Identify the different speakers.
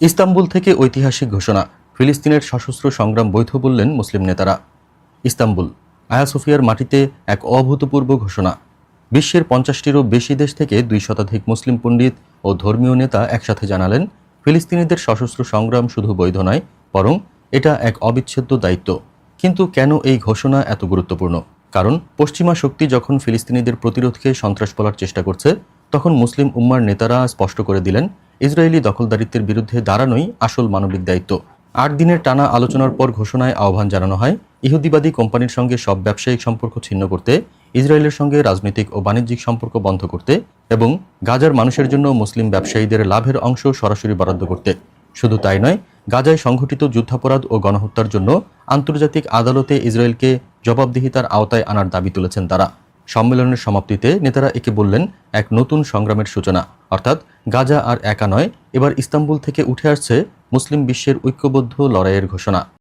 Speaker 1: Istanbul থেকে ঐতিহাসিক ঘোষণা। ফিলিস্তিনের সশস্ত্র সংগ্রাম বৈধ বললেন মুসলিম নেতারা। ইস্তাম্বুল, আয়া সোফিয়ার মাটিতে এক অভূতপূর্ব ঘোষণা। বিশ্বের পঞ্চাশটিরও বেশি দেশ থেকে দুই শতাধিক মুসলিম পণ্ডিত ও ধর্মীয় নেতা একসাথে জানালেন, ফিলিস্তিনিদের সশস্ত্র সংগ্রাম শুধু বৈধ নয়, বরং এটা এক অবিচ্ছেদ্য দায়িত্ব। কিন্তু কেন এই ঘোষণা এত গুরুত্বপূর্ণ? কারণ পশ্চিমা শক্তি যখন ফিলিস্তিনিদের প্রতিরোধকে সন্ত্রাস বলার চেষ্টা করছে, তখন মুসলিম উম্মার নেতারা স্পষ্ট করে দিলেন ইসরায়েলি দখলদারিত্বের বিরুদ্ধে দাঁড়ানোই আসল মানবিক দায়িত্ব। আট দিনের টানা আলোচনার পর ঘোষণায় আহ্বান জানানো হয়, ইহুদিবাদী কোম্পানির সঙ্গে সব ব্যবসায়িক সম্পর্ক ছিন্ন করতে, ইসরায়েলের সঙ্গে রাজনৈতিক ও বাণিজ্যিক সম্পর্ক বন্ধ করতে এবং গাজার মানুষের জন্য মুসলিম ব্যবসায়ীদের লাভের অংশ সরাসরি বরাদ্দ করতে। শুধু তাই নয়, গাজায় সংঘটিত যুদ্ধাপরাধ ও গণহত্যার জন্য আন্তর্জাতিক আদালতে ইসরায়েলকে জবাবদিহিতার আওতায় আনার দাবি তুলেছেন তারা। সম্মেলনের সমাপ্তিতে নেতারা একে বললেন এক নতুন সংগ্রামের সূচনা। অর্থাৎ গাজা আর একা নয়, এবার ইস্তাম্বুল থেকে উঠে আসছে মুসলিম বিশ্বের ঐক্যবদ্ধ লড়াইয়ের ঘোষণা।